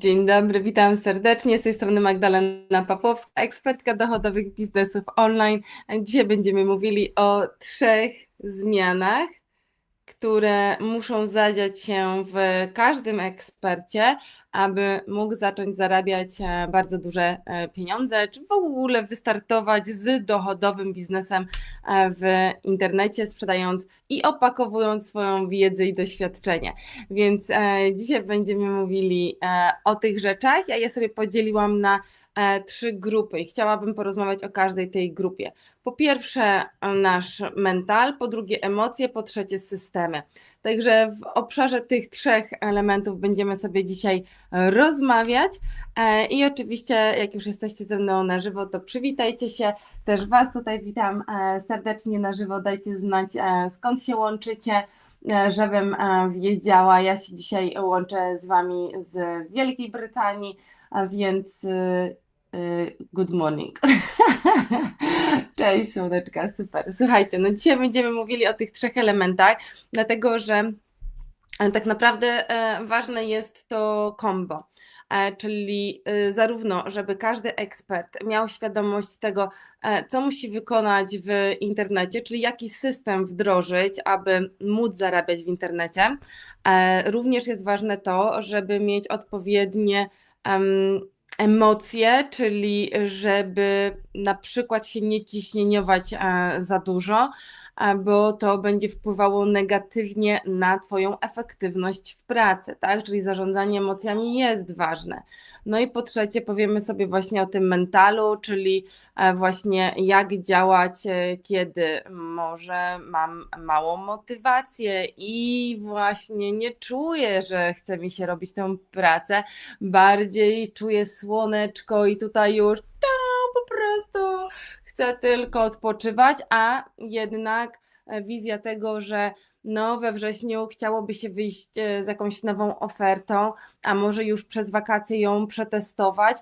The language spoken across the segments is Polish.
Dzień dobry, witam serdecznie. Z tej strony Magdalena Pawłowska, ekspertka dochodowych biznesów online. Dzisiaj będziemy mówili o trzech zmianach, które muszą zadziać się w każdym ekspercie, aby mógł zacząć zarabiać e, bardzo duże e, pieniądze, czy w ogóle wystartować z dochodowym biznesem e, w internecie, sprzedając i opakowując swoją wiedzę i doświadczenie. Więc dzisiaj będziemy mówili o tych rzeczach. Ja je sobie podzieliłam na trzy grupy i chciałabym porozmawiać o każdej tej grupie. Po pierwsze, e, nasz mental, po drugie, emocje, po trzecie, systemy. Także w obszarze tych trzech elementów będziemy sobie dzisiaj e, rozmawiać. E, I oczywiście, jak już jesteście ze mną na żywo, to przywitajcie się. Też Was tutaj witam e, serdecznie na żywo. Dajcie znać, e, skąd się łączycie e, żebym e, wiedziała. Ja się dzisiaj łączę z Wami z Wielkiej Brytanii, więc y, good morning. Cześć słoneczka, super. Słuchajcie, no dzisiaj będziemy mówili o tych trzech elementach, dlatego że e, tak naprawdę e, ważne jest to combo. E, Czyli y, zarówno, żeby każdy ekspert miał świadomość tego, co musi wykonać w internecie, czyli jaki system wdrożyć, aby móc zarabiać w internecie. Również jest ważne to, żeby mieć odpowiednie emocje, czyli żeby na przykład się nie ciśnieniować e, za dużo, e, bo to będzie wpływało negatywnie na Twoją efektywność w pracy, tak? Czyli zarządzanie emocjami jest ważne. No i po trzecie, powiemy sobie właśnie o tym mentalu, czyli e, właśnie jak działać, kiedy może mam małą motywację i właśnie nie czuję, że chce mi się robić tę pracę, bardziej czuję słoneczko i tutaj już prostu chcę tylko odpoczywać, a jednak e, wizja tego, że no we wrześniu chciałoby się wyjść e, z jakąś nową ofertą, a może już przez wakacje ją przetestować,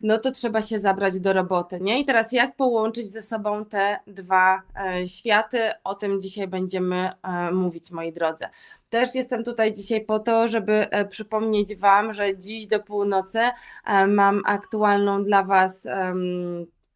no to trzeba się zabrać do roboty, nie? I teraz jak połączyć ze sobą te dwa e, światy? O tym dzisiaj będziemy mówić, moi drodzy. Też jestem tutaj dzisiaj po to, żeby przypomnieć Wam, że dziś do północy mam aktualną dla Was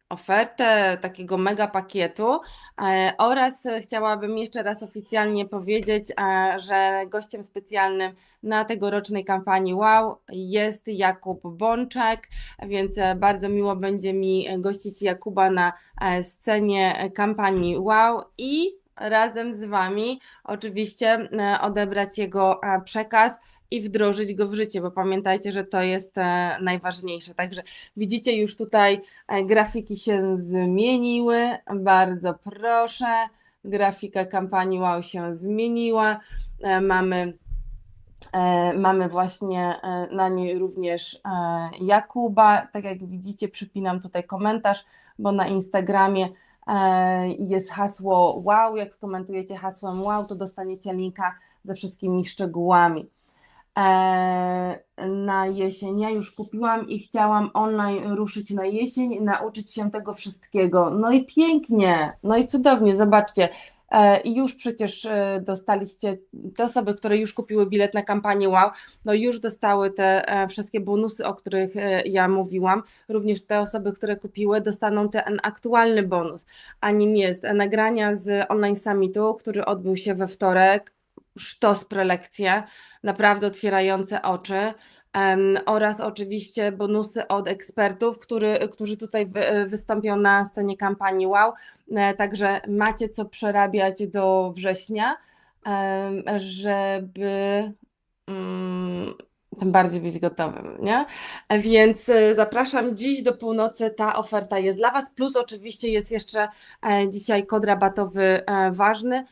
ofertę takiego mega pakietu e, oraz chciałabym jeszcze raz oficjalnie powiedzieć, e, że gościem specjalnym na tegorocznej kampanii Wow jest Jakub Bączek, więc bardzo miło będzie mi gościć Jakuba na e, scenie kampanii Wow i razem z Wami oczywiście odebrać jego przekaz i wdrożyć go w życie, bo pamiętajcie, że to jest e, najważniejsze. Także widzicie już tutaj e, grafiki się zmieniły. Bardzo proszę. Grafika kampanii Wow się zmieniła. E, Mamy Mamy właśnie na niej również Jakuba. Tak jak widzicie, przypinam tutaj komentarz, bo na Instagramie jest hasło wow. Jak skomentujecie hasłem wow, to dostaniecie linka ze wszystkimi szczegółami. E, Na jesień ja już kupiłam i chciałam online ruszyć na jesień, nauczyć się tego wszystkiego. No i pięknie, no i cudownie, zobaczcie. E, I już przecież e, dostaliście, te osoby, które już kupiły bilet na kampanię Wow, no już dostały te wszystkie bonusy, o których ja mówiłam. Również te osoby, które kupiły, dostaną ten aktualny bonus, a nim jest nagrania z online summitu, który odbył się we wtorek, sztos prelekcje, naprawdę otwierające oczy. Oraz oczywiście bonusy od ekspertów, który, którzy tutaj wy, wystąpią na scenie kampanii Wow. E, Także macie co przerabiać do września, żeby mm, tym bardziej być gotowym, nie? E, Więc e, zapraszam dziś do północy, ta oferta jest dla Was, plus oczywiście jest jeszcze dzisiaj kod rabatowy ważny,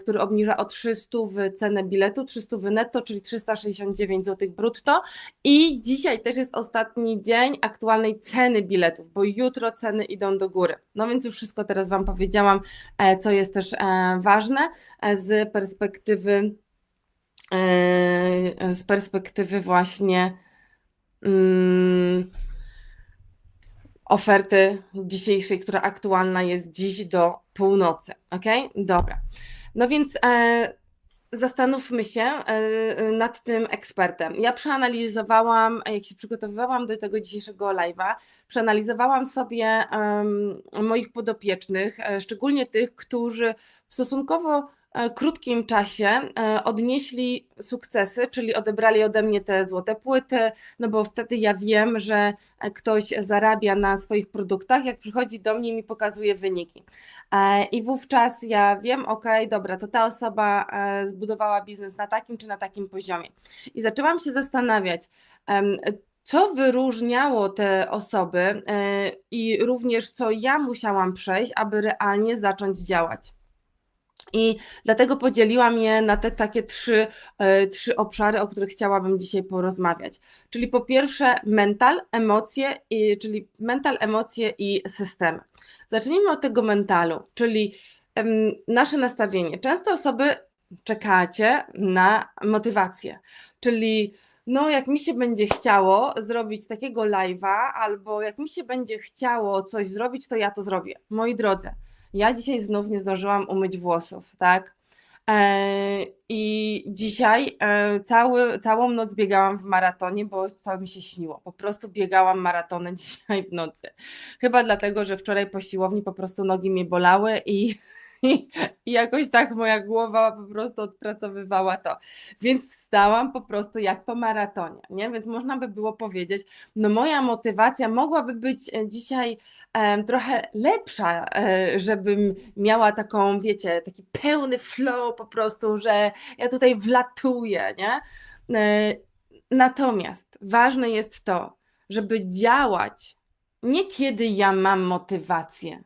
który obniża o 300 w cenę biletu, 300 w netto, czyli 369 zł brutto. I dzisiaj też jest ostatni dzień aktualnej ceny biletów, bo jutro ceny idą do góry. No więc już wszystko teraz Wam powiedziałam, e, co jest też e, ważne e, z perspektywy e, z perspektywy właśnie mm, oferty dzisiejszej, która aktualna jest dziś do północy. Ok? Dobra. No więc e, zastanówmy się e, nad tym ekspertem. Ja przeanalizowałam, jak się przygotowywałam do tego dzisiejszego live'a, przeanalizowałam sobie moich podopiecznych, e, szczególnie tych, którzy w stosunkowo e, krótkim czasie e, odnieśli sukcesy, czyli odebrali ode mnie te złote płyty, no bo wtedy ja wiem, że e, ktoś zarabia na swoich produktach, jak przychodzi do mnie i mi pokazuje wyniki. E, I wówczas ja wiem, ok, dobra, to ta osoba e, zbudowała biznes na takim czy na takim poziomie. I zaczęłam się zastanawiać, co wyróżniało te osoby e, i również co ja musiałam przejść, aby realnie zacząć działać. I dlatego podzieliłam je na te takie trzy, e, trzy obszary, o których chciałabym dzisiaj porozmawiać. Czyli po pierwsze mental, emocje, i, czyli mental, emocje i systemy. Zacznijmy od tego mentalu, czyli em, nasze nastawienie. Często osoby czekacie na motywację, czyli no jak mi się będzie chciało zrobić takiego live'a, albo jak mi się będzie chciało coś zrobić, to ja to zrobię. Moi drodzy, ja dzisiaj znów nie zdążyłam umyć włosów, tak? E, I dzisiaj e, cały, całą noc biegałam w maratonie, bo to mi się śniło. Po prostu biegałam maratony dzisiaj w nocy. Chyba dlatego, że wczoraj po siłowni po prostu nogi mnie bolały i, i, i jakoś tak moja głowa po prostu odpracowywała to. Więc wstałam po prostu jak po maratonie, nie? Więc można by było powiedzieć, no moja motywacja mogłaby być e, dzisiaj trochę lepsza, e, żebym miała taką, wiecie, taki pełny flow po prostu, że ja tutaj wlatuję, nie? E, Natomiast ważne jest to, żeby działać nie kiedy ja mam motywację,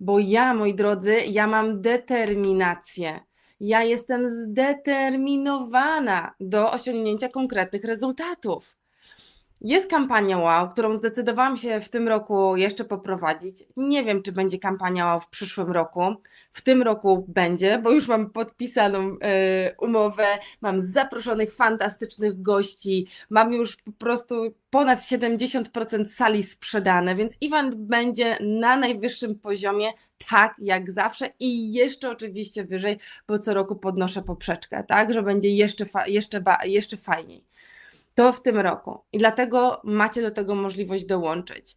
bo ja, moi drodzy, ja mam determinację. Ja jestem zdeterminowana do osiągnięcia konkretnych rezultatów. Jest kampania Wow, którą zdecydowałam się w tym roku jeszcze poprowadzić. Nie wiem, czy będzie kampania Wow w przyszłym roku. W tym roku będzie, bo już mam podpisaną e, umowę, mam zaproszonych fantastycznych gości, mam już po prostu ponad 70% sali sprzedane, więc event będzie na najwyższym poziomie, tak jak zawsze i jeszcze oczywiście wyżej, bo co roku podnoszę poprzeczkę, tak, że będzie jeszcze, fa- jeszcze, jeszcze fajniej to w tym roku. I dlatego macie do tego możliwość dołączyć.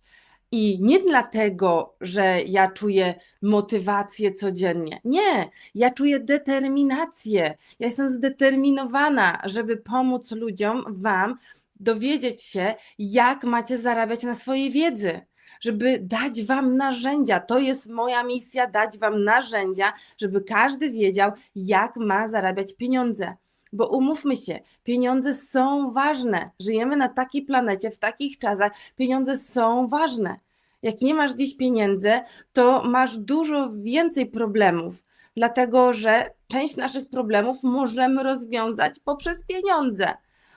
I nie dlatego, że ja czuję motywację codziennie. Nie, ja czuję determinację. Ja jestem zdeterminowana, żeby pomóc ludziom, Wam dowiedzieć się, jak macie zarabiać na swojej wiedzy. Żeby dać Wam narzędzia. To jest moja misja dać Wam narzędzia, żeby każdy wiedział, jak ma zarabiać pieniądze. Bo umówmy się, pieniądze są ważne. Żyjemy na takiej planecie, w takich czasach. Pieniądze są ważne. Jak nie masz dziś pieniędzy, to masz dużo więcej problemów, dlatego że część naszych problemów możemy rozwiązać poprzez pieniądze.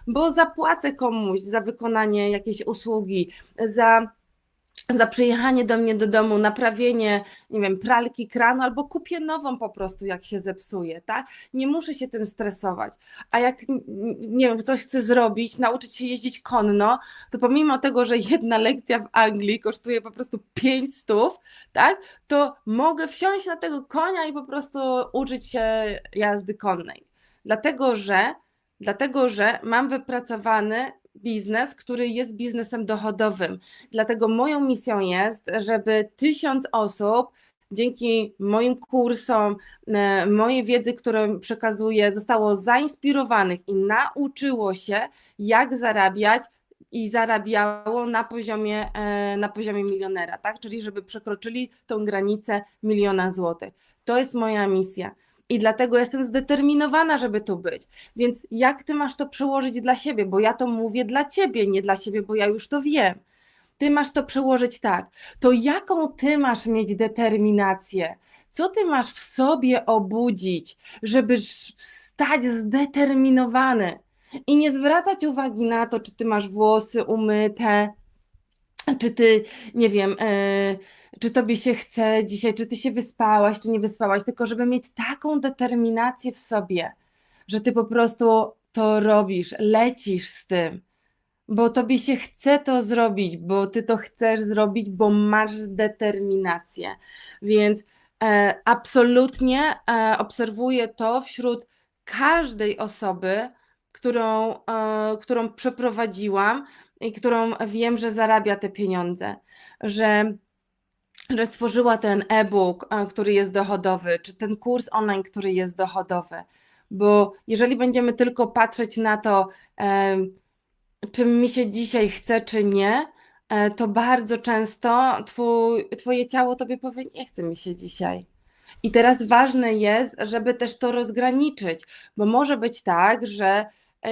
Bo zapłacę komuś za wykonanie jakiejś usługi, za za przyjechanie do mnie do domu, naprawienie, nie wiem, pralki, kranu, albo kupię nową po prostu, jak się zepsuje, tak? Nie muszę się tym stresować. A jak, nie wiem, coś chcę zrobić, nauczyć się jeździć konno, to pomimo tego, że jedna lekcja w Anglii kosztuje po prostu 5 stów, tak? To mogę wsiąść na tego konia i po prostu uczyć się jazdy konnej. Dlatego, że Dlatego, że mam wypracowany biznes, który jest biznesem dochodowym. Dlatego moją misją jest, żeby tysiąc osób dzięki moim kursom, e, mojej wiedzy, którą przekazuję, zostało zainspirowanych i nauczyło się, jak zarabiać i zarabiało na poziomie, e, na poziomie milionera, tak? Czyli żeby przekroczyli tą granicę miliona złotych. To jest moja misja. I dlatego jestem zdeterminowana, żeby tu być. Więc jak ty masz to przełożyć dla siebie? Bo ja to mówię dla ciebie, nie dla siebie, bo ja już to wiem. Ty masz to przełożyć tak. To jaką ty masz mieć determinację? Co ty masz w sobie obudzić, żeby wstać zdeterminowany i nie zwracać uwagi na to, czy ty masz włosy umyte, czy ty, nie wiem, e, czy tobie się chce dzisiaj, czy ty się wyspałaś, czy nie wyspałaś, tylko żeby mieć taką determinację w sobie, że ty po prostu to robisz, lecisz z tym, bo tobie się chce to zrobić, bo ty to chcesz zrobić, bo masz determinację. Więc e, absolutnie e, obserwuję to wśród każdej osoby, którą, e, którą przeprowadziłam i którą wiem, że zarabia te pieniądze, że, że stworzyła ten e-book, e, który jest dochodowy, czy ten kurs online, który jest dochodowy. Bo jeżeli będziemy tylko patrzeć na to, e, mi się dzisiaj chce, czy nie, e, to bardzo często twój, Twoje ciało tobie powie: Nie chce mi się dzisiaj. I teraz ważne jest, żeby też to rozgraniczyć, bo może być tak, że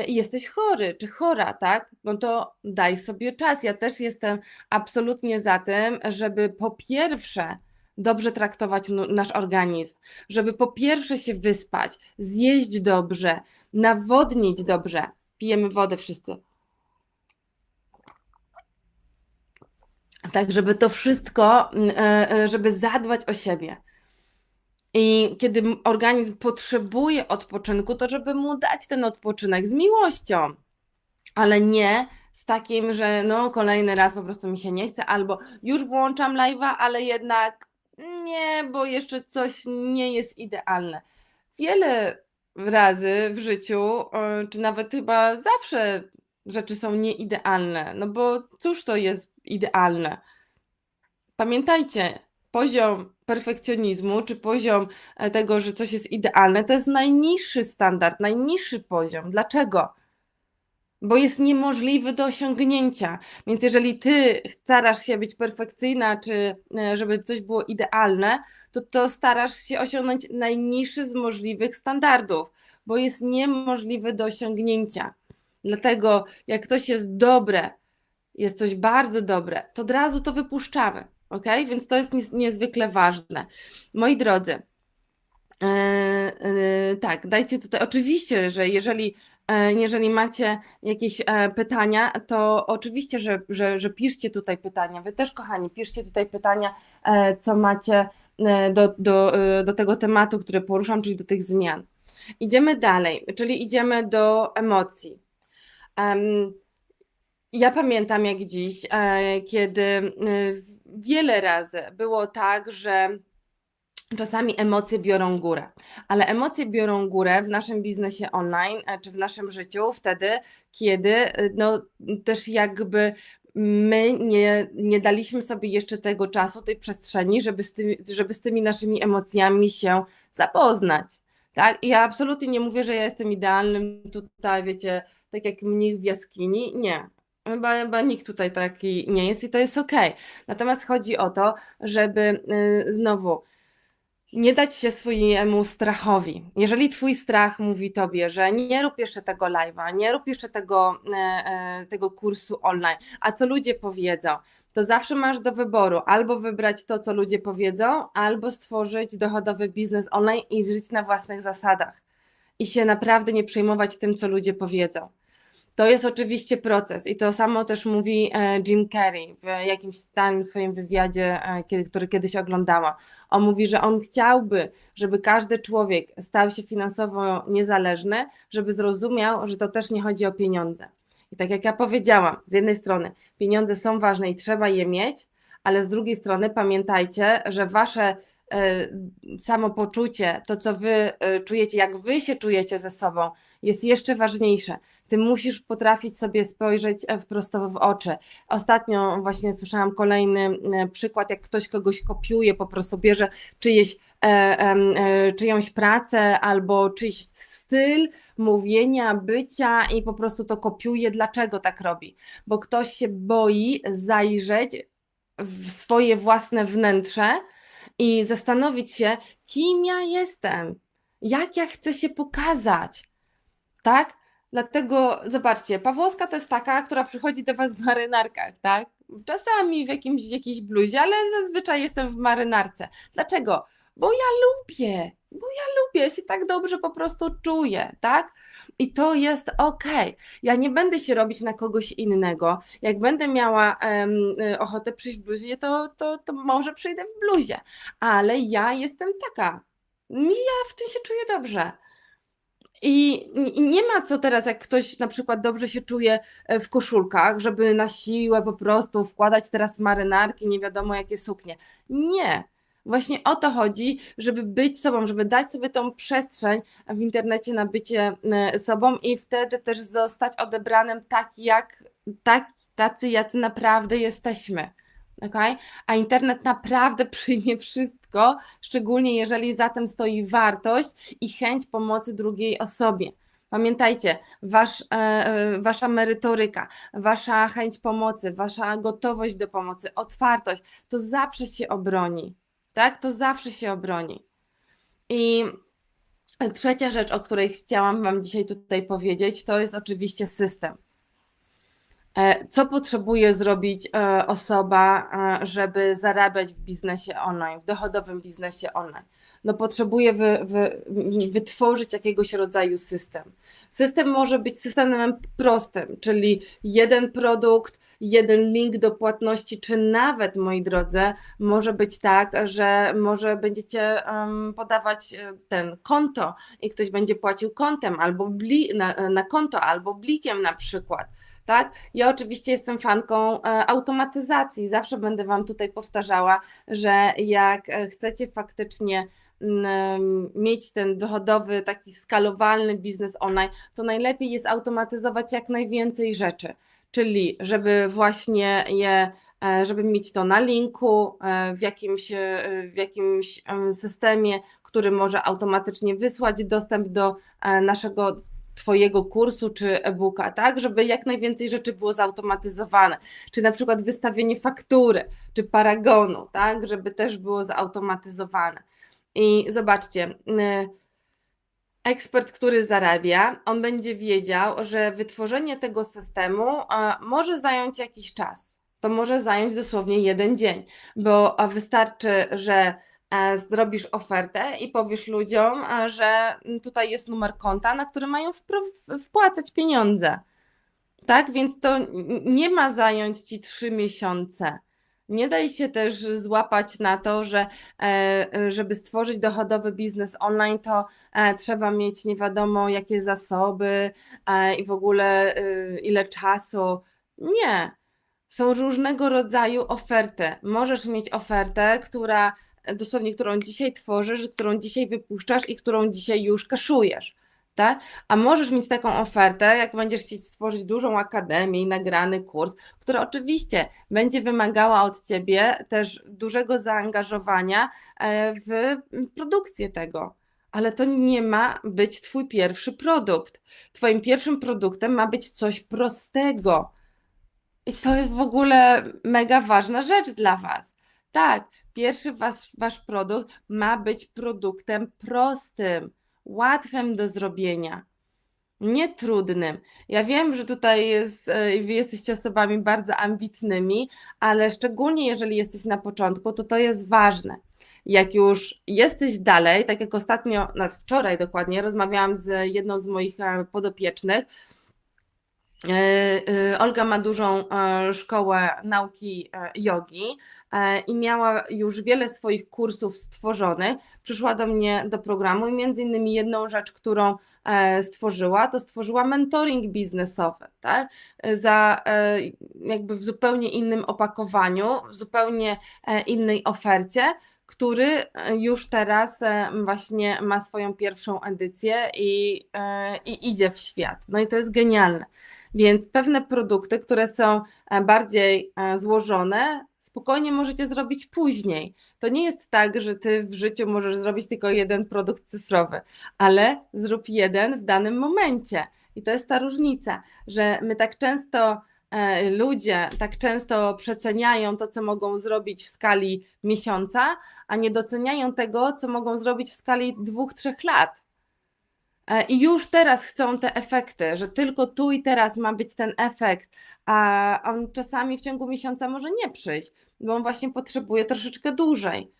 jesteś chory czy chora, tak? No to daj sobie czas. Ja też jestem absolutnie za tym, żeby po pierwsze dobrze traktować nasz organizm, żeby po pierwsze się wyspać, zjeść dobrze, nawodnić dobrze. Pijemy wodę wszyscy. Tak, żeby to wszystko, e, e, żeby zadbać o siebie. I kiedy organizm potrzebuje odpoczynku, to żeby mu dać ten odpoczynek z miłością, ale nie z takim, że no kolejny raz po prostu mi się nie chce, albo już włączam live'a, ale jednak nie, bo jeszcze coś nie jest idealne. Wiele razy w życiu, czy nawet chyba zawsze rzeczy są nieidealne, no bo cóż to jest idealne? Pamiętajcie, poziom perfekcjonizmu, czy poziom e, tego, że coś jest idealne, to jest najniższy standard, najniższy poziom. Dlaczego? Bo jest niemożliwy do osiągnięcia. Więc jeżeli ty starasz się być perfekcyjna, czy e, żeby coś było idealne, to, to starasz się osiągnąć najniższy z możliwych standardów, bo jest niemożliwy do osiągnięcia. Dlatego, jak coś jest dobre, jest coś bardzo dobre, to od razu to wypuszczamy. Ok? Więc to jest niezwykle ważne. Moi drodzy, e, e, tak, dajcie tutaj. Oczywiście, że jeżeli, e, jeżeli macie jakieś pytania, to oczywiście, że, że, że piszcie tutaj pytania. Wy też, kochani, piszcie tutaj pytania, co macie do, do, do tego tematu, który poruszam, czyli do tych zmian. Idziemy dalej, czyli idziemy do emocji. Em, ja pamiętam jak dziś, kiedy wiele razy było tak, że czasami emocje biorą górę, ale emocje biorą górę w naszym biznesie online e, czy w naszym życiu wtedy, kiedy e, no, też jakby my nie, nie daliśmy sobie jeszcze tego czasu, tej przestrzeni, żeby z, tymi, żeby z tymi naszymi emocjami się zapoznać. Tak? I ja absolutnie nie mówię, że ja jestem idealnym tutaj, wiecie, tak jak mnich w jaskini. Nie. Chyba, chyba nikt tutaj taki nie jest i to jest okej. Natomiast chodzi o to, żeby y, znowu nie dać się swojemu strachowi. Jeżeli twój strach mówi tobie, że nie rób jeszcze tego live'a, nie rób jeszcze tego, e, e, tego kursu online, a co ludzie powiedzą, to zawsze masz do wyboru albo wybrać to, co ludzie powiedzą, albo stworzyć dochodowy biznes online i żyć na własnych zasadach i się naprawdę nie przejmować tym, co ludzie powiedzą. To jest oczywiście proces i to samo też mówi e, Jim Carrey w jakimś tam swoim wywiadzie, e, który kiedyś oglądałam. On mówi, że on chciałby, żeby każdy człowiek stał się finansowo niezależny, żeby zrozumiał, że to też nie chodzi o pieniądze. I tak jak ja powiedziałam, z jednej strony pieniądze są ważne i trzeba je mieć, ale z drugiej strony pamiętajcie, że wasze e, samopoczucie, to co wy czujecie, jak wy się czujecie ze sobą, jest jeszcze ważniejsze. Ty musisz potrafić sobie spojrzeć e, wprost w oczy. Ostatnio właśnie słyszałam kolejny e, przykład, jak ktoś kogoś kopiuje, po prostu bierze czyjeś, e, e, czyjąś pracę albo czyjś styl mówienia, bycia i po prostu to kopiuje. Dlaczego tak robi? Bo ktoś się boi zajrzeć w swoje własne wnętrze i zastanowić się, kim ja jestem, jak ja chcę się pokazać, tak? Dlatego zobaczcie, Pawłowska to jest taka, która przychodzi do Was w marynarkach, tak? Czasami w jakimś, jakiejś bluzie, ale zazwyczaj jestem w marynarce. Dlaczego? Bo ja lubię, bo ja lubię, się tak dobrze po prostu czuję, tak? I to jest ok. Ja nie będę się robić na kogoś innego. Jak będę miała y, ochotę przyjść w bluzie, to, to, to może przyjdę w bluzie, ale ja jestem taka. Ja w tym się czuję dobrze. I nie ma co teraz, jak ktoś na przykład dobrze się czuje e, w koszulkach, żeby na siłę po prostu wkładać teraz marynarki, nie wiadomo jakie suknie. Nie, Właśnie o to chodzi, żeby być sobą, żeby dać sobie tą przestrzeń w internecie na bycie sobą i wtedy też zostać odebranym tak, jak tak, tacy, jacy naprawdę jesteśmy. Okay? A internet naprawdę przyjmie wszystko, szczególnie jeżeli za tym stoi wartość i chęć pomocy drugiej osobie. Pamiętajcie, wasz, e, e, wasza merytoryka, wasza chęć pomocy, wasza gotowość do pomocy, otwartość, to zawsze się obroni. Tak? To zawsze się obroni. I trzecia rzecz, o której chciałam Wam dzisiaj tutaj powiedzieć, to jest oczywiście system. E, co potrzebuje zrobić e, osoba, e, żeby zarabiać w biznesie online, w dochodowym biznesie online? No potrzebuje wy, wy, wytworzyć jakiegoś rodzaju system. System może być systemem prostym, czyli jeden produkt, jeden link do płatności, czy nawet, moi drodzy, może być tak, że może będziecie podawać ten konto i ktoś będzie płacił kontem albo bli, na, na konto, albo blikiem na przykład tak? Ja oczywiście jestem fanką e, automatyzacji. Zawsze będę Wam tutaj powtarzała, że jak e, chcecie faktycznie mm, mieć ten dochodowy, taki skalowalny biznes online, to najlepiej jest automatyzować jak najwięcej rzeczy. Czyli, żeby właśnie je e, żeby mieć to na linku w jakimś, w jakimś systemie, który może automatycznie wysłać dostęp do naszego Twojego kursu czy e-booka, tak, żeby jak najwięcej rzeczy było zautomatyzowane, czy na przykład wystawienie faktury, czy paragonu, tak, żeby też było zautomatyzowane. I zobaczcie, y, ekspert, który zarabia, on będzie wiedział, że wytworzenie tego systemu może zająć jakiś czas. To może zająć dosłownie jeden dzień, bo wystarczy, że zrobisz ofertę i powiesz ludziom, e, że tutaj jest numer konta, na który mają wpłacać pieniądze. Tak, więc to nie ma zająć ci trzy miesiące. Nie daj się też złapać na to, że e, żeby stworzyć dochodowy biznes online, to trzeba mieć nie wiadomo jakie zasoby i w ogóle ile czasu. Nie. Są różnego rodzaju oferty. Możesz mieć ofertę, która dosłownie, którą dzisiaj tworzysz, którą dzisiaj wypuszczasz i którą dzisiaj już kaszujesz. Tak? A możesz mieć taką ofertę, jak będziesz chcieć stworzyć dużą akademię i nagrany kurs, która oczywiście będzie wymagała od ciebie też dużego zaangażowania e, w produkcję tego. Ale to nie ma być Twój pierwszy produkt. Twoim pierwszym produktem ma być coś prostego. I to jest w ogóle mega ważna rzecz dla Was. Tak, pierwszy wasz, wasz produkt ma być produktem prostym, łatwym do zrobienia, nie trudnym. Ja wiem, że tutaj jest, e, wy jesteście osobami bardzo ambitnymi, ale szczególnie jeżeli jesteś na początku, to to jest ważne. Jak już jesteś dalej, tak jak ostatnio, no wczoraj dokładnie, rozmawiałam z jedną z moich e, podopiecznych, Olga ma dużą szkołę nauki jogi E, i miała już wiele swoich kursów stworzonych. Przyszła do mnie do programu i między innymi jedną rzecz, którą e, stworzyła, to stworzyła mentoring biznesowy, tak? Za e, jakby w zupełnie innym opakowaniu, w zupełnie innej ofercie, który już teraz właśnie ma swoją pierwszą edycję i, i idzie w świat. No i to jest genialne. Więc pewne produkty, które są bardziej złożone, spokojnie możecie zrobić później. To nie jest tak, że ty w życiu możesz zrobić tylko jeden produkt cyfrowy, ale zrób jeden w danym momencie. I to jest ta różnica, że my tak często e, ludzie tak często przeceniają to, co mogą zrobić w skali miesiąca, a nie doceniają tego, co mogą zrobić w skali dwóch, trzech lat. E, I już teraz chcą te efekty, że tylko tu i teraz ma być ten efekt, a on czasami w ciągu miesiąca może nie przyjść, bo on właśnie potrzebuje troszeczkę dłużej.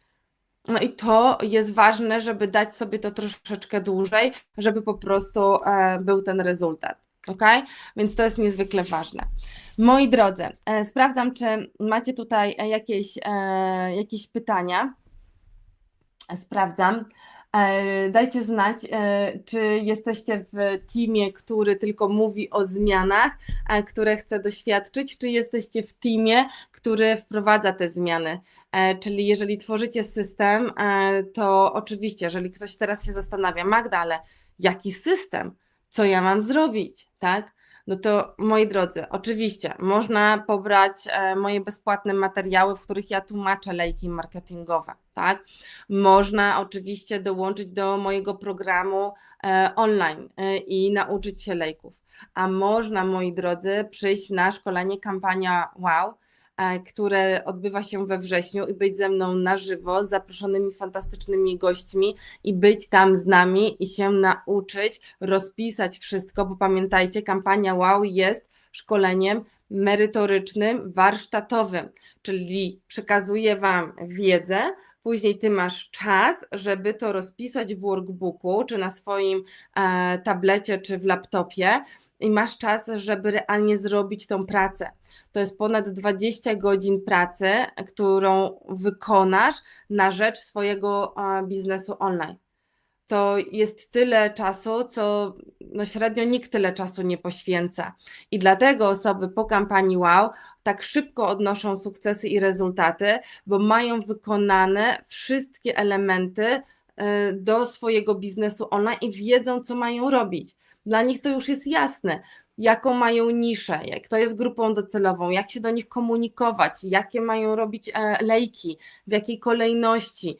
No i to jest ważne, żeby dać sobie to troszeczkę dłużej, żeby po prostu e, był ten rezultat. Ok? Więc to jest niezwykle ważne. Moi drodzy, e, sprawdzam, czy macie tutaj jakieś, jakieś pytania. Sprawdzam. E, dajcie znać, e, czy jesteście w teamie, który tylko mówi o zmianach, które chce doświadczyć, czy jesteście w teamie, który wprowadza te zmiany E, Czyli jeżeli tworzycie system, to oczywiście, jeżeli ktoś teraz się zastanawia, Magda, ale jaki system? Co ja mam zrobić? Tak? No to moi drodzy, oczywiście można pobrać e, moje bezpłatne materiały, w których ja tłumaczę lejki marketingowe, tak? Można oczywiście dołączyć do mojego programu e, online e, i nauczyć się lejków. A można, moi drodzy, przyjść na szkolenie kampania Wow, które odbywa się we wrześniu i być ze mną na żywo z zaproszonymi fantastycznymi gośćmi i być tam z nami i się nauczyć, rozpisać wszystko, bo pamiętajcie, kampania Wow jest szkoleniem merytorycznym, warsztatowym, czyli przekazuję Wam wiedzę, później Ty masz czas, żeby to rozpisać w workbooku, czy na swoim e, tablecie, czy w laptopie i masz czas, żeby realnie zrobić tą pracę. To jest ponad 20 godzin pracy, którą wykonasz na rzecz swojego e, biznesu online. To jest tyle czasu, co no średnio nikt tyle czasu nie poświęca. I dlatego osoby po kampanii Wow tak szybko odnoszą sukcesy i rezultaty, bo mają wykonane wszystkie elementy e, do swojego biznesu online i wiedzą, co mają robić. Dla nich to już jest jasne, jaką mają niszę, kto jest grupą docelową, jak się do nich komunikować, jakie mają robić e, lejki, w jakiej kolejności,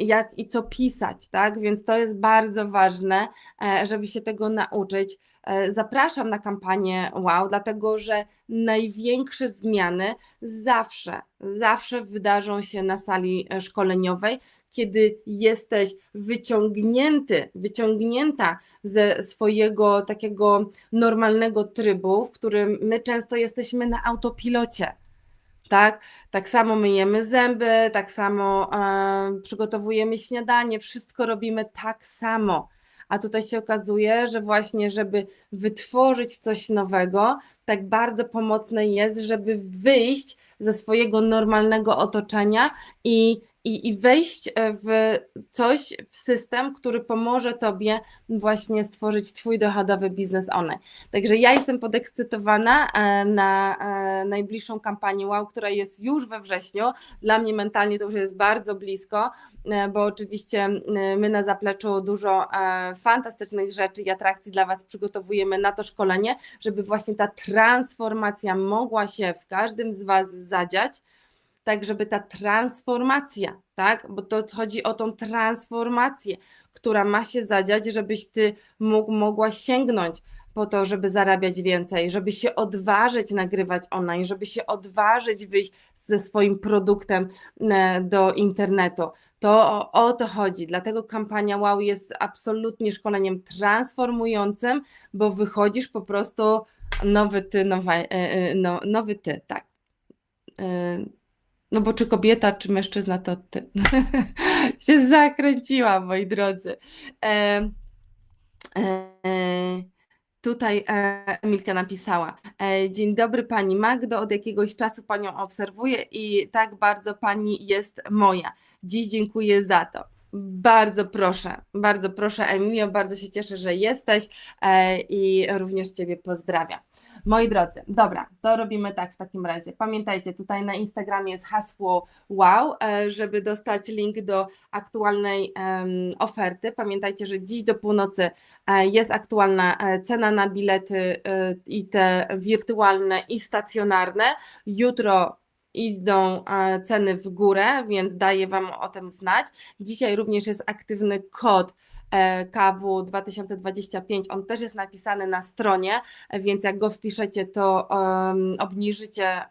jak i co pisać, tak? Więc to jest bardzo ważne, e, żeby się tego nauczyć. Zapraszam na kampanię Wow, dlatego że największe zmiany zawsze, zawsze wydarzą się na sali szkoleniowej, kiedy jesteś wyciągnięty, wyciągnięta ze swojego takiego normalnego trybu, w którym my często jesteśmy na autopilocie. Tak, tak samo myjemy zęby, tak samo e, przygotowujemy śniadanie, wszystko robimy tak samo. A tutaj się okazuje, że właśnie, żeby wytworzyć coś nowego, tak bardzo pomocne jest, żeby wyjść ze swojego normalnego otoczenia i i, i wejść e, w coś, w system, który pomoże Tobie właśnie stworzyć Twój dochodowy biznes online. Także ja jestem podekscytowana e, na e, najbliższą kampanię Wow, która jest już we wrześniu. Dla mnie mentalnie to już jest bardzo blisko, bo oczywiście my na zapleczu dużo fantastycznych rzeczy i atrakcji dla Was przygotowujemy na to szkolenie, żeby właśnie ta transformacja mogła się w każdym z Was zadziać tak żeby ta transformacja, tak, bo to chodzi o tą transformację, która ma się zadziać, żebyś ty mógł, mogła sięgnąć po to, żeby zarabiać więcej, żeby się odważyć nagrywać online, żeby się odważyć wyjść ze swoim produktem e, do internetu. To o, o, to chodzi. Dlatego kampania Wow jest absolutnie szkoleniem transformującym, bo wychodzisz po prostu nowy ty, nowa, e, e, no, nowy ty, tak. No bo czy kobieta, czy mężczyzna, to ty. się zakręciła, moi drodzy. E, e, tutaj e, Emilka napisała. E, Dzień dobry Pani Magdo, od jakiegoś czasu Panią obserwuję i tak bardzo Pani jest moja. Dziś dziękuję za to. Bardzo proszę, bardzo proszę Emilio, bardzo się cieszę, że jesteś e, i również Ciebie pozdrawiam. Moi drodzy, dobra, to robimy tak w takim razie. Pamiętajcie, tutaj na Instagramie jest hasło wow, e, żeby dostać link do aktualnej oferty. Pamiętajcie, że dziś do północy e, jest aktualna e, cena na bilety i te wirtualne i stacjonarne. Jutro idą ceny w górę, więc daję Wam o tym znać. Dzisiaj również jest aktywny kod KW 2025, on też jest napisany na stronie, więc jak go wpiszecie, to obniżycie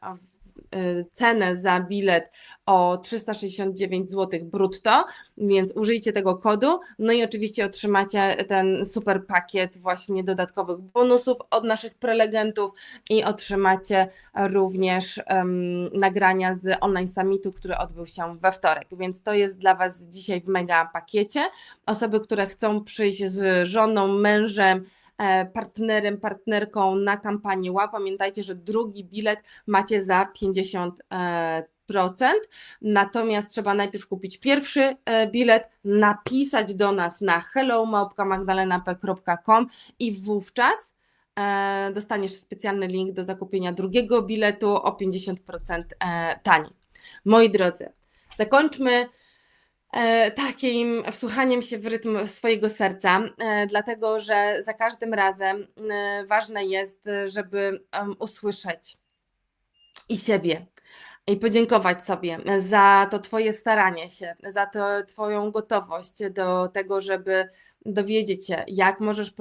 cenę za bilet o 369 zł brutto, więc użyjcie tego kodu. No i oczywiście otrzymacie ten super pakiet właśnie dodatkowych bonusów od naszych prelegentów i otrzymacie również um, nagrania z online summitu, który odbył się we wtorek. Więc to jest dla Was dzisiaj w mega pakiecie. Osoby, które chcą przyjść z żoną, mężem, E, partnerem, partnerką na kampanii ła. Pamiętajcie, że drugi bilet macie za 50 e, procent, natomiast trzeba najpierw kupić pierwszy e, bilet, napisać do nas na hellomałpka.magdalenap.com i wówczas dostaniesz specjalny link do zakupienia drugiego biletu o 50% taniej. Moi drodzy, Zakończmy e, takim wsłuchaniem się w rytm swojego serca, e, dlatego że za każdym razem e, ważne jest, żeby usłyszeć i siebie. I podziękować sobie za to Twoje staranie się, za to Twoją gotowość do tego, żeby dowiedzieć się, jak możesz,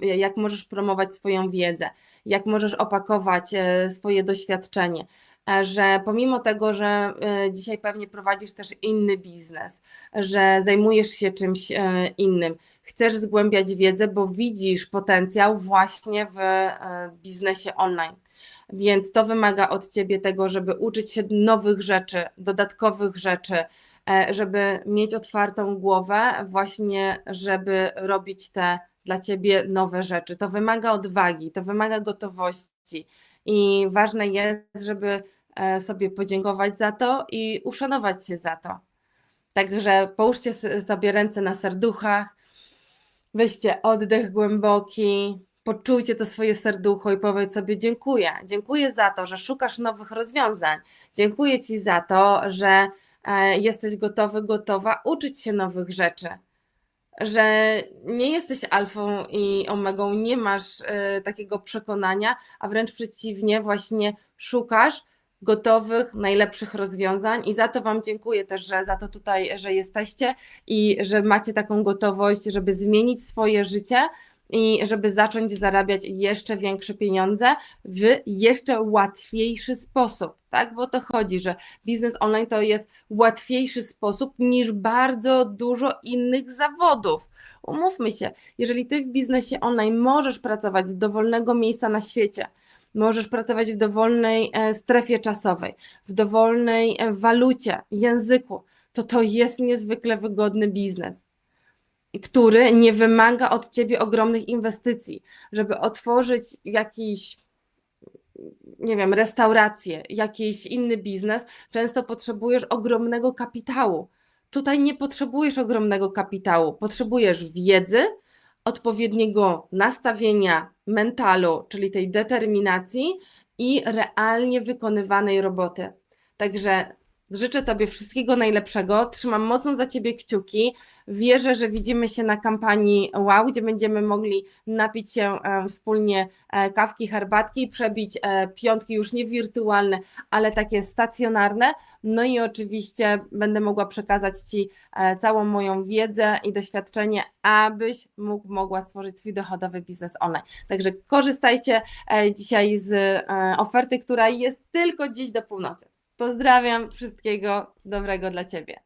jak możesz promować swoją wiedzę, jak możesz opakować e, swoje doświadczenie. E, Że pomimo tego, że e, dzisiaj pewnie prowadzisz też inny biznes, że zajmujesz się czymś e, innym, chcesz zgłębiać wiedzę, bo widzisz potencjał właśnie w biznesie online. Więc to wymaga od ciebie tego, żeby uczyć się nowych rzeczy, dodatkowych rzeczy, żeby mieć otwartą głowę, właśnie, żeby robić te dla ciebie nowe rzeczy. To wymaga odwagi, to wymaga gotowości i ważne jest, żeby e, sobie podziękować za to i uszanować się za to. Także połóżcie sobie ręce na serduchach, weźcie oddech głęboki, poczujcie to swoje serducho i powiedz sobie dziękuję. Dziękuję za to, że szukasz nowych rozwiązań. Dziękuję Ci za to, że e, jesteś gotowy, gotowa uczyć się nowych rzeczy. Że nie jesteś alfą i omegą, nie masz e, takiego przekonania, a wręcz przeciwnie, właśnie szukasz gotowych, najlepszych rozwiązań. I za to Wam dziękuję też, że za to tutaj, że jesteście i że macie taką gotowość, żeby zmienić swoje życie i żeby zacząć zarabiać jeszcze większe pieniądze w jeszcze łatwiejszy sposób, tak? Bo to chodzi, że biznes online to jest łatwiejszy sposób niż bardzo dużo innych zawodów. Umówmy się, jeżeli ty w biznesie online możesz pracować z dowolnego miejsca na świecie, możesz pracować w dowolnej e, strefie czasowej, w dowolnej e, walucie, języku, to to jest niezwykle wygodny biznes który nie wymaga od ciebie ogromnych inwestycji, żeby otworzyć jakiś, nie wiem, restaurację, jakiś inny biznes, często potrzebujesz ogromnego kapitału. Tutaj nie potrzebujesz ogromnego kapitału, potrzebujesz wiedzy, odpowiedniego nastawienia, mentalu, czyli tej determinacji i realnie wykonywanej roboty. Także życzę Tobie wszystkiego najlepszego. Trzymam mocno za Ciebie kciuki. Wierzę, że widzimy się na kampanii Wow, gdzie będziemy mogli napić się e, wspólnie e, kawki, herbatki, przebić e, piątki już nie wirtualne, ale takie stacjonarne. No i oczywiście będę mogła przekazać Ci całą moją wiedzę i doświadczenie, abyś mógł, mogła stworzyć swój dochodowy biznes online. Także korzystajcie dzisiaj z oferty, która jest tylko dziś do północy. Pozdrawiam, wszystkiego dobrego dla Ciebie.